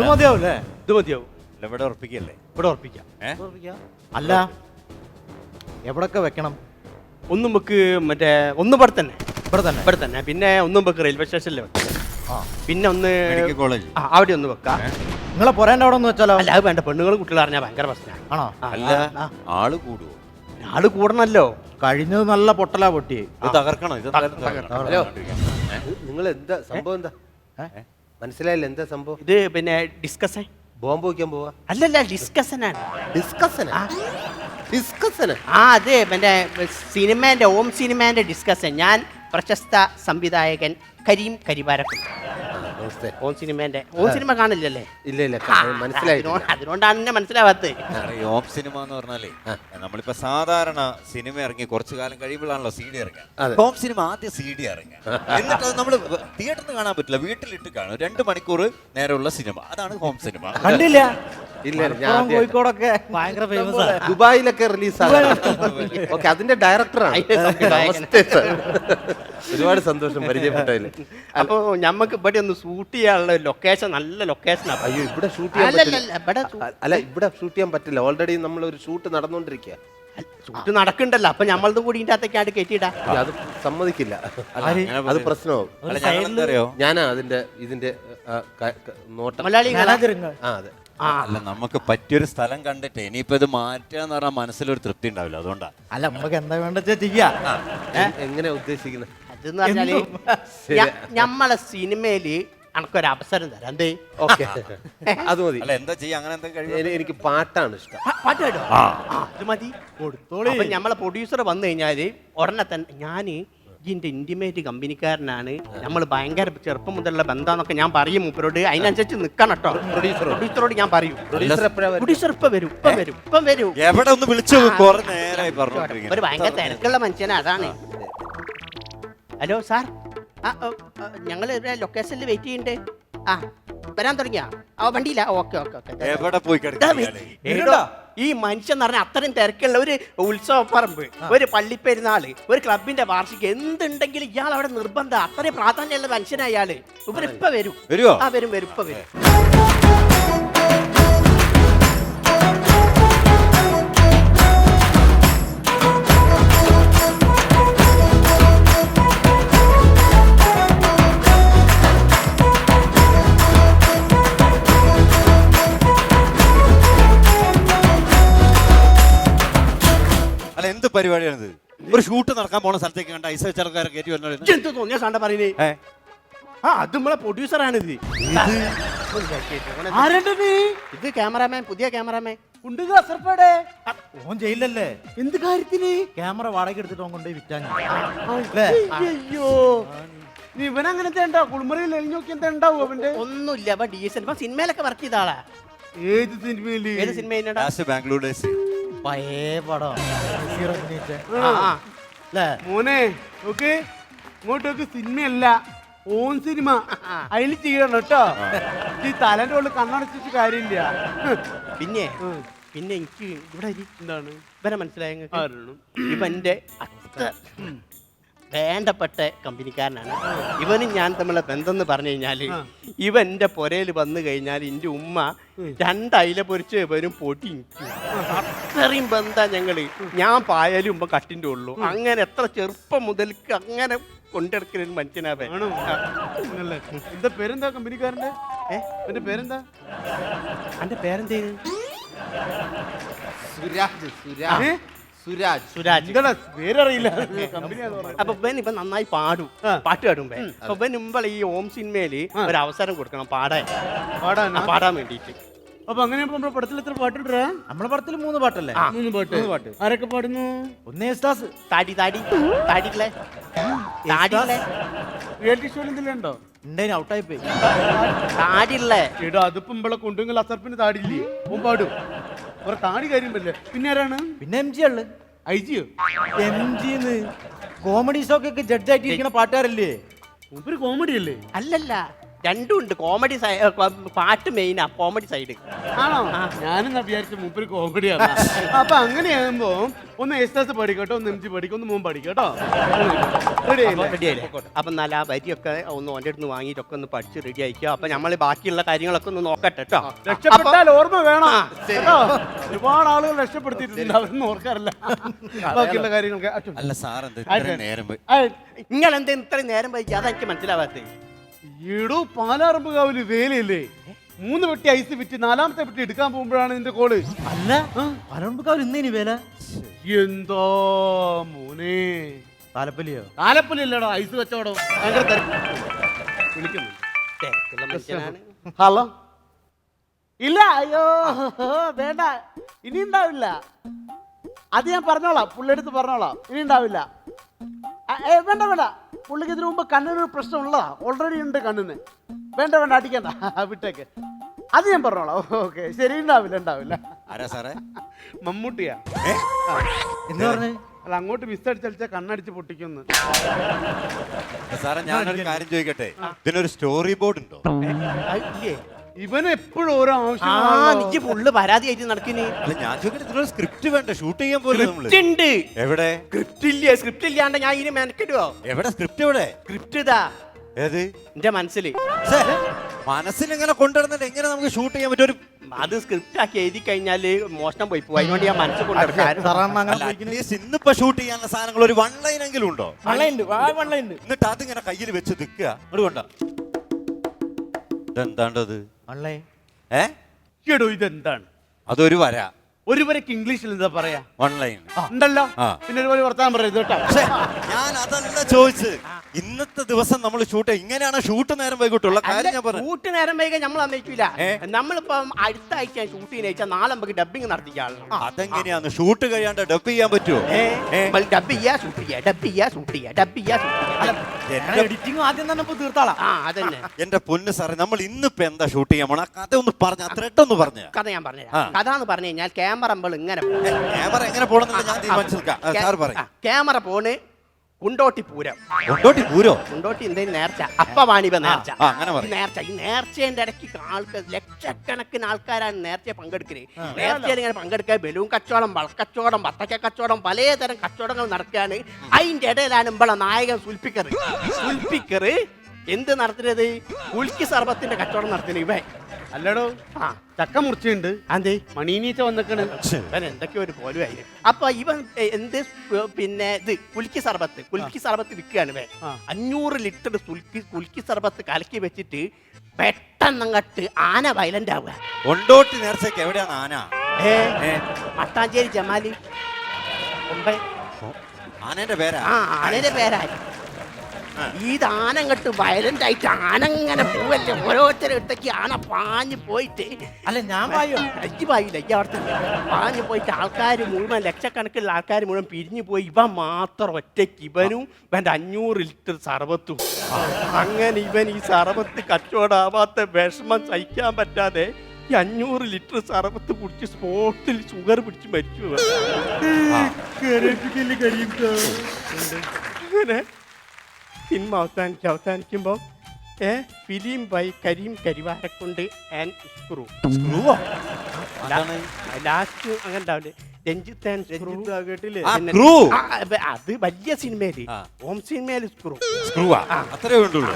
ഇത് മതിയാവും അല്ലേ ഇത് മതിയാവും. അല്ല, ഇവിടെ ഉറപ്പിക്കല്ലേ? ഇവിടെ ഉറപ്പിക്കാം. ഏ? അല്ല എവിടൊക്കെ വെക്കണം? ഒന്ന് നമുക്ക് മറ്റേ ഒന്ന് ഇവിടെ തന്നെ. ഇവിടെ തന്നെ. ഇവിടെ തന്നെ. പിന്നെ ഒന്നും വെക്ക് റെയിൽവേ സ്റ്റേഷനിൽ വെക്കാം. ആ. പിന്നെ ഒന്ന് മെഡിക്കൽ കോളേജ് ആ, അവിടെ ഒന്ന് വെക്കാം. നിങ്ങളെ പൊരേന്റെ അവിടെ ഒന്ന് വെച്ചാലോ? അല്ല അത് വേണ്ട. പെണ്ണുങ്ങളും കുട്ടികൾ അറിഞ്ഞാൽ ഭയങ്കര പ്രശ്നമാണ് ആണോ? അല്ല ആൾ കൂടുവോ? ആൾ കൂടണല്ലോ. കഴിഞ്ഞത് നല്ല പൊട്ടലാ പൊട്ടി ഇത് തകർക്കണം? ഇത് തകർക്കണം. ഹലോ. നിങ്ങൾ എന്താ സംഭവം എന്താ? മനസ്സിലായില്ല എന്താ സംഭവം? ഇത് പിന്നെ ഡിസ്കസ് ബോംബ് വയ്ക്കാൻ പോവാ. അല്ലല്ല ഡിസ്കഷനാണ് ഡിസ്കസന ഡിസ്കസൻ ആ? അതെ പിന്നെ സിനിമേന്റെ ഓം സിനിമേന്റെ ഡിസ്കസൻ ഞാൻ പ്രശസ്ത സംവിധായകൻ കരീം കരിവാരക്കുണ്ട് നമസ്തേ ഓം സിനിമേന്റെ ഓം സിനിമ കാണില്ലല്ലേ ഇല്ല ഇല്ല മനസ്സിലായി അതുകൊണ്ടാണ് എന്നെ മനസ്സിലാവാത്തത്. ഓം സിനിമ എന്ന് പറഞ്ഞാലേ നമ്മളിപ്പോ സാധാരണ സിനിമ ഇറങ്ങി കുറച്ചു കാലം കഴിയുമ്പോഴാണല്ലോ സി ഡി. ഇറങ്ങുക. ഹോം സിനിമ ആദ്യം സി ഡി ഇറങ്ങുക. എന്നിട്ട് അത് നമ്മൾ തിയേറ്ററിൽ കാണാൻ പറ്റില്ല വീട്ടിലിട്ട് കാണും. രണ്ട് മണിക്കൂർ നേരമുള്ള സിനിമ അതാണ് ഹോം സിനിമ കണ്ടില്ല. ഇല്ല ഞാൻ മലപ്പുറം, കോഴിക്കോടൊക്കെ ഭയങ്കര ഫേമസ് ദുബായിലൊക്കെ റിലീസ്. ഓക്കെ അതിന്റെ ഡയറക്ടറാണ്. അതിന്റെ നമസ്തേ സർ ഒരുപാട് സന്തോഷം പരിചയപ്പെട്ടതിൽ. അപ്പൊ ഞമ്മക്ക് ഇവിടെ ഒന്ന് ഷൂട്ട് ചെയ്യാനുള്ള ലൊക്കേഷൻ നല്ല ലൊക്കേഷനാണ് അയ്യോ ഇവിടെ ഷൂട്ട് ചെയ്യാൻ അല്ലല്ല പറ്റില്ല. ഇവിടെ അല്ല ഇവിടെ ഷൂട്ട് ചെയ്യാൻ പറ്റില്ല. ഓൾറെഡി നമ്മൾ ഒരു ഷൂട്ട് നടന്നുകൊണ്ടിരിക്കുക ഷൂട്ട് നടക്കണ്ടല്ലോ. അപ്പൊ ഞമ്മളത് കൂടി ഇതിന്റെ കയറ്റിയിടാ അത് സമ്മതിക്കില്ല. അല്ല, അത് പ്രശ്നമാവും. അല്ല ഞങ്ങൾ എന്താ അറിയോ ഞാനാ അതിന്റെ ഇതിന്റെ ആ, ക- ക- നോട്ടം. മലയാളി ആ അതെ. അല്ല നമുക്ക് പറ്റിയൊരു സ്ഥലം കണ്ടിട്ട് ഇനിയിപ്പോ ഇത് മാറ്റാന്ന് എന്ന് പറഞ്ഞാൽ മനസ്സിലൊരു തൃപ്തി ഉണ്ടാവില്ല. അതുകൊണ്ടാ. അല്ല നമുക്ക് എന്താ വേണ്ട ചെയ്യാ. എങ്ങനെ ഉദ്ദേശിക്കുന്നത് അതെന്ന് പറഞ്ഞാൽ ഞ- ഞമ്മളെ സിനിമയിൽ അനക്കൊരു അവസരം തരാം. എന്തേ? ഓക്കെ. അത് മതി. അല്ല എന്താ ചെയ്യാ? അങ്ങനെ എന്താ കഴിയും എനി- എനിക്ക് പാട്ടാണ് ഇഷ്ടം. പാട്ട് കേട്ടോ ആ. അത് മതി. കൊടുത്തോളി നമ്മളെ ഞമ്മളെ പ്രൊഡ്യൂസർ വന്നു കഴിഞ്ഞാൽ ഉടനെ തന്നെ ഞാൻ ഇതിന്റെ ഇന്റിമേറ്റ് കമ്പനിക്കാരനാണ്. നമ്മൾ ഭയങ്കര ചെറുപ്പം മുതലുള്ള ബന്ധാന്നൊക്കെ ഞാൻ പറയും മൂപ്പരോട് അതിനനുസരിച്ച് നിക്കണം കേട്ടോ. പ്രൊഡ്യൂസറോട് ഞാൻ പറയും. പ്രൊഡ്യൂസർ എപ്പോഴാ വരുന്നത്? പ്രൊഡ്യൂസർ ഇപ്പൊ വരും ഇപ്പൊ വരും ഇപ്പൊ വരും. എവിടെ ഒന്ന് വിളിച്ചു കുറെ നേരമായി പറഞ്ഞോണ്ടിരിക്കുന്നു. ഒരു ഭയങ്കര തിരക്കുള്ള മനുഷ്യനാ അതാണ്. Hello sir? ആ ഞങ്ങൾ ലൊക്കേഷനിൽ വെയിറ്റ് ചെയ്യുന്നുണ്ട് ആ വരാൻ തുടങ്ങിയാ? ആ വണ്ടിയില്ല ഓക്കെ ഓക്കെ ഓക്കെ. എവിടെ പോയി കിടക്കാണ് എടോ, ഈ മനുഷ്യൻ എന്ന് പറഞ്ഞാൽ അത്രയും തിരക്കുള്ള ഒരു ഉത്സവ പറമ്പ് ഒരു പള്ളിപ്പെരുന്നാൾ ഒരു ക്ലബിന്റെ വാർഷികം എന്തുണ്ടെങ്കിലും ഇയാൾ അവിടെ നിർബന്ധം. അത്രയും പ്രാധാന്യമുള്ള മനുഷ്യനായാൽ ഇവരിപ്പ വരും? ആ വരും വരും ഇപ്പൊ വരും. പരിപാടിയാണിത്. ഒരു ഷൂട്ട് നടക്കാൻ പോണ സ്ഥലത്തേക്ക് കണ്ട ഐസ വെച്ചാൽക്കാരെ കയറ്റി വന്നു എന്ത് തോന്നിയ സാണ്ട പറയുന്നേ? ഏ? ആ അത് നമ്മളെ പ്രൊഡ്യൂസറാണിത് ആണ് നീ? ഇത് ക്യാമറാമാൻ പുതിയ ക്യാമറാമാൻ ഉണ്ട് കസർപ്പേടെ ഓൻ ജയിലല്ലേ എന്ത് കാര്യത്തിന്? ക്യാമറ വാടക എടുത്തിട്ട് ഓൻ കൊണ്ടുപോയി വിറ്റാൻ. അയ്യോ. നീ ഇവനങ്ങനത്തെ ഉണ്ടോ കുളിമുറിയിൽ എഴുതി നോക്കി എന്താ ഉണ്ടാവും അവന്റെ? ഒന്നുമില്ല അപ്പൊ സിനിമയിലൊക്കെ വർക്ക് ചെയ്ത ആളാ ഏത് സിനിമയിൽ ഏത് സിനിമ ലാസ്റ്റ് ബാംഗ്ലൂർ ഡേയ്സ് പഴയ പടം. മോനെ നോക്ക്. ഇങ്ങോട്ടൊക്കെ സിനിമയല്ല ഓൺ സിനിമ. അതിൽ ചെയ്യണം കേട്ടോ. ഈ തലന്റെ ഉള്ളിൽ കണ്ണടച്ചിട്ട് കാര്യമില്ല. പിന്നെ പിന്നെ എനിക്ക് ഇവിടെ. എന്താണ്? ഇവരെ മനസ്സിലായ ഇപ്പൊ എന്റെ അത്ത വേണ്ടപ്പെട്ട കമ്പനിക്കാരനാണ്. ഇവനും ഞാൻ തമ്മിലെ ബന്ധം എന്ന് പറഞ്ഞു കഴിഞ്ഞാൽ ഇവൻ എന്റെ പുരയിൽ വന്നു കഴിഞ്ഞാൽ എന്റെ ഉമ്മ രണ്ട് അയില പൊരിച്ച് ഇവനും പൊടി. അത്രയും ബന്ധാ ഞങ്ങൾ. ഞാൻ പായാലും ഉമ്മ കട്ടിന്റെ ഉള്ളൂ. അങ്ങനെ എത്ര ചെറുപ്പം മുതൽക്ക് അങ്ങനെ കൊണ്ടെടുക്കുന്ന ആണോ? ഇന്നല്ലേ. എന്താ പേരെന്താ? എന്റെ പേരെന്താ എന്റെ പേരെന്തേ? സുരാജ് സുരാജ്? സുരാജ്. സുരാജ്. എന്താടാ പേരറിയില്ല. കമ്പനി അപ്പൊ ബെൻ ഇപ്പൊ നന്നായി പാടും. പാട്ട് പാടുമ്പേ അപ്പൊ ബെൻ മുമ്പ് ഈ ഓം സിനിമയിൽ ഒരു അവസരം കൊടുക്കണം പാടാൻ. പാടാൻ ആ, പാടാൻ വേണ്ടിട്ട് അപ്പൊ അങ്ങനെ നമ്മുടെ പടത്തിൽ എത്ര പാട്ടുണ്ടാ നമ്മളെ പടത്തിൽ മൂന്ന് പാട്ടല്ലേ? ആ. മൂന്ന് പാട്ട്. മൂന്ന് പാട്ട്. ആരൊക്കെ പാടുന്നു? ഒന്നേ സ്റ്റാസ് താടി താടി. താടികളെ. താടികളെ. റിയാലിറ്റി ഷോയിൽ എന്തെങ്കിലും ഉണ്ടോ? ഉണ്ടായി ഔട്ടായി പോയി താടിയുള്ളേ എടാ അതിപ്പോ ഇമ്പളെ കൊണ്ടുവെങ്കിൽ അസർപ്പിന് താടില്ലേ ഓൻ പാടും. കുറെ താടി കാര്യം പറ്റില്ല പിന്നെ ആരാണ്? പിന്നെ എം ജി ഉള്ളു. ഐ ജിയോ എം ജിന്ന് കോമഡി ഷോക്കൊക്കെ ജഡ്ജായിട്ട് ഇരിക്കുന്ന പാട്ടുകാരല്ലേ? ഒരു കോമഡി അല്ലേ? അല്ലല്ല രണ്ടും ഉണ്ട്. കോമഡി പാട്ട് മെയിനാ കോമഡി സൈഡ് ആണോ? ഞാനെന്നാ വിചാരിച്ച മൂപ്പര് കോമഡിയാണ് അപ്പൊ അങ്ങനെയാകുമ്പോ ഒന്ന് എസ്താസ് പഠിക്കട്ടോ ഒന്ന് എം ജി പഠിക്കും ഒന്ന് മോൻ പഠിക്കട്ടോ റെഡി അപ്പൊ നല്ല ആ വരിയൊക്കെ ഒന്ന് ഓന്റെ അടുത്ത് വാങ്ങിയിട്ടൊക്കെ ഒന്ന് പഠിച്ച് റെഡി ആയിക്കുക അപ്പൊ നമ്മൾ ബാക്കിയുള്ള കാര്യങ്ങളൊക്കെ ഒന്ന് നോക്കട്ടെ കേട്ടോ. രക്ഷപ്പെട്ടാൽ ഓർമ്മ വേണം. കേട്ടോ? ഒരുപാട് ആളുകൾ രക്ഷപ്പെടുത്തിയിട്ടുണ്ട്. അവരൊന്നും ഓർക്കാറില്ല. ബാക്കിയുള്ള കാര്യങ്ങളൊക്കെ. അല്ല സാർ നിങ്ങൾ എന്താ ഇത്രയും നേരം വൈകി അതാ എനിക്ക് മനസ്സിലാവാത്തത്. ഈടോ പാലാറമ്പുകാവിൽ വേലയില്ലേ? മൂന്ന് പെട്ടി ഐസ് വിറ്റ് നാലാമത്തെ പെട്ടി എടുക്കാൻ പോകുമ്പോഴാണ് നിന്റെ കോൾ. അല്ല പാലാറമ്പുകാവിൽ ഇന്നേനി വേല? എന്താ മോനെ? താലപ്പല്ലിയോ ആലപ്പുലല്ലടാ ഐസ് കച്ചവടം. ഭയങ്കര തിരക്ക്. വിളിക്കുന്നു തിരക്കുള്ള മനുഷ്യനാണ്. ഹലോ? ഇല്ല അയ്യോ വേണ്ട. ഇനി ഉണ്ടാവില്ല. അത് ഞാൻ പറഞ്ഞോളാം പുള്ളിയെടുത്ത് പറഞ്ഞോളാം. ഇനി ഉണ്ടാവില്ല. ആ, ഏ, വേണ്ട വേണ്ട. പുള്ളിക്ക് ഇതിനു മുമ്പ് കണ്ണിനൊരു പ്രശ്നം ഉള്ളതാ ഓൾറെഡി ഉണ്ട് കണ്ണിന്. വേണ്ട വേണ്ട അടിക്കണ്ട. വിട്ടേക്ക്. അത് ഞാൻ പറഞ്ഞോളാം. ഓക്കെ ശരി ഉണ്ടാവില്ല ഉണ്ടാവില്ല. ആരാ സാറേ? മമ്മൂട്ടിയാ? എന്ന് പറഞ്ഞേ? അല്ല അങ്ങോട്ട് മിസ് അടിച്ചടിച്ച കണ്ണടിച്ച് പൊട്ടിക്കുന്നു. സാറേ ഞാനൊരു കാര്യം ചോദിക്കട്ടെ? ഇതിനൊരു സ്റ്റോറി ബോർഡ് ഉണ്ടോ? ഇല്ലേ? ഇവൻ എപ്പോഴും ഓരോ ആ ആവശ്യം നിക്ക് ഫുള്ള് പരാതിയായിട്ട് നടക്കിന് അല്ല ഞാൻ ചോദിക്കട്ടെ ഇതിനൊരു സ്ക്രിപ്റ്റ് വേണ്ട? ഷൂട്ട് ചെയ്യാൻ പോലെ നമ്മൾ. ഉണ്ട്. എവിടെ? സ്ക്രിപ്റ്റ് ഇല്ല? സ്ക്രിപ്റ്റ് ഇല്ലാണ്ട് ഞാൻ മെനക്കെടുവോ? എവിടെ സ്ക്രിപ്റ്റ് എവിടെ സ്ക്രിപ്റ്റ് ഇതാ. ഏത്? എന്റെ മനസ്സിൽ ഇങ്ങനെ മനസ്സിലിങ്ങനെ കൊണ്ടുവരുന്നിട്ട് എങ്ങനെ നമുക്ക് ഷൂട്ട് ചെയ്യാൻ പറ്റും? ഒരു അത് സ്ക്രിപ്റ്റ് ആക്കി എഴുതി കഴിഞ്ഞാൽ മോഷണം പോയി. പോകും അതിനോട് ഞാൻ മനസ്സിൽ കൊണ്ടുവരും. ഇന്നിപ്പോ ഷൂട്ട് ചെയ്യാനുള്ള സാധനങ്ങൾ ഒരു വൺ ലൈൻ എങ്കിലും ഉണ്ടോ? എന്നിട്ട് അതിങ്ങനെ കയ്യിൽ വെച്ച് നിൽക്കുക. അങ്ങോട്ട് കൊണ്ട ഇതെന്താണ്ടത്? ഏ? ഇതെന്താണ്? അതൊരു വര. ഒരു വരക്ക് ഇംഗ്ലീഷിൽ എന്താ പറയാ? ഓൺലൈൻ ഉണ്ടല്ലോ. പിന്നെ ഒരുപോലെ വർത്താനം പറയരുത് കേട്ടോ. പക്ഷേ ഞാൻ അതല്ല ചോദിച്ചത്. ഇന്നത്തെ ദിവസം നമ്മൾ ഷൂട്ട് ഇങ്ങനെയാണ് ഷൂട്ട് നേരം വൈകിട്ടുള്ള കാര്യം ഞാൻ പറഞ്ഞു ഷൂട്ട് നേരം വൈകി നമ്മൾ ഏ? നമ്മളിപ്പം അടുത്ത ആഴ്ച ഷൂട്ട് ചെയ്യുന്ന നാളെ നമുക്ക് ഡബിങ് നടത്തിക്കാളണം അതെങ്ങനെയാണ്? ഷൂട്ട് കഴിയാണ്ട് ഡബ് ചെയ്യാൻ പറ്റുമോ? ഡബ് ചെയ്യാ ഷൂട്ട് ചെയ്യാ ഡബ് ചെയ്യാ ഷൂട്ട് ചെയ്യാ ഡബ് ചെയ്യാ എഡിറ്റിംഗ് ആദ്യം തന്നെ ഇപ്പൊ തീർത്താളാ. ആ അതന്നെ. എന്റെ പൊന്ന് സാറേ നമ്മൾ ഇന്നിപ്പോ എന്താ ഷൂട്ട് ചെയ്യാൻ പോണ? കഥ ഒന്ന് പറഞ്ഞു ത്രെഡ് ഒന്ന് പറഞ്ഞു കഥ ഞാൻ പറഞ്ഞു കഥ എന്ന് പറഞ്ഞു കഴിഞ്ഞാൽ ക്യാമറ നമ്മൾ ഇങ്ങനെ. ക്യാമറ എങ്ങനെ ഞാൻ സാർ പറയും. ക്യാമറ പോണ് കുണ്ടോട്ടി പൂരം. കൊണ്ടോട്ടി പൂരോ? കുണ്ടോട്ടി എന്തേലും നേർച്ച? അപ്പ വാണിപ നേർച്ച. ആ, അങ്ങനെ പറയും. ഈ നേർച്ച ഈ നേർച്ചേന്റെ ഇടയ്ക്ക് ആൾക്ക് ലക്ഷക്കണക്കിന് ആൾക്കാരാണ് നേർച്ച പങ്കെടുക്കുന്നത് നേർച്ചയിൽ ഇങ്ങനെ പങ്കെടുക്കുക ബലൂൺ കച്ചവടം വളക്കച്ചവടം വത്തക്ക കച്ചവടം പലതരം കച്ചവടങ്ങൾ നടക്കുകയാണ്. അതിന്റെ ഇടയിലാണ് ഇമ്പളെ നായകൻ സുൽപ്പിക്കർ സുൽപ്പിക്കർ എന്ത് നടത്തുന്നത് ഉൽക്കി സർബത്തിന്റെ കച്ചവടം നടത്തുന്നത് ഇവൻ. അല്ലടോ ആ. ചക്ക മുറിച്ചുണ്ട് അതെ മണീനീച്ച വന്നിക്കണ്. ഇവൻ എന്തൊക്കെയോ ഒരു പോലുമായിരുന്നു അപ്പൊ ഇവൻ എന്ത് പിന്നെ ഇത് കുൽക്കി സർബത്ത് കുൽക്കി സർബത്ത് വിൽക്കുകയാണ് ഇവൻ. ആ. അഞ്ഞൂറ് ലിറ്റർ കുൽക്കി കുലുക്കി സർബത്ത് കലക്കി വെച്ചിട്ട് പെട്ടെന്നങ്ങട്ട് ആന വയലന്റ് ആവുക. കൊണ്ടോട്ടി നേർച്ചയ്ക്ക് എവിടെയാണ് ആന? ഏ? മട്ടാഞ്ചേരി ജമാലി. മുംബൈ ആനേന്റെ പേരാ? ആ ആനയുടെ പേരായി ഇത് ദാനം അങ്ങോട്ട് വയലന്റ് ആയിട്ട് ആനങ്ങനെ പോവല്ലേ? ഓരോരുത്തരും ഇട്ടേക്ക് ആന പാഞ്ഞു പോയിട്ട്. അല്ല ഞാൻ പായോ? അജ്ജി പായില്ല ഈ അവിടുത്തെ പാഞ്ഞു പോയിട്ട് ആൾക്കാർ മുഴുവൻ ലക്ഷക്കണക്കിലുള്ള ആൾക്കാർ മുഴുവൻ പിരിഞ്ഞു പോയി. ഇവ മാത്രം ഒറ്റയ്ക്ക്. ഇവനും ഇവന്റെ അഞ്ഞൂറ് ലിറ്റർ സർബത്തും. അങ്ങനെ ഇവൻ ഈ സർബത്ത് കച്ചവടാവാത്ത വിഷമം സഹിക്കാൻ പറ്റാതെ ഈ അഞ്ഞൂറ് ലിറ്റർ സർബത്ത് കുടിച്ച് സ്പോട്ടിൽ ഷുഗർ പിടിച്ച് മരിച്ചു. അങ്ങനെ സിനിമ അവസാനിച്ച് അവസാനിക്കുമ്പോൾ ഏ ഫിലിം ബൈ കരീം കരിവാരക്കൊണ്ട് ആൻഡ് സ്ക്രൂ സ്ക്രൂവോ ലാസ്റ്റ് അങ്ങനെ ഉണ്ടാവില്ലേ രഞ്ജിത്ത് ആൻഡ് സ്ക്രൂ കേട്ടില്ലേ? ആ ക്രൂ ആ, അത് വലിയ സിനിമയിൽ ഹോം ഓം സിനിമയിൽ സ്ക്രൂ സ്ക്രൂവാ അത്രേ വേണ്ടുള്ളൂ.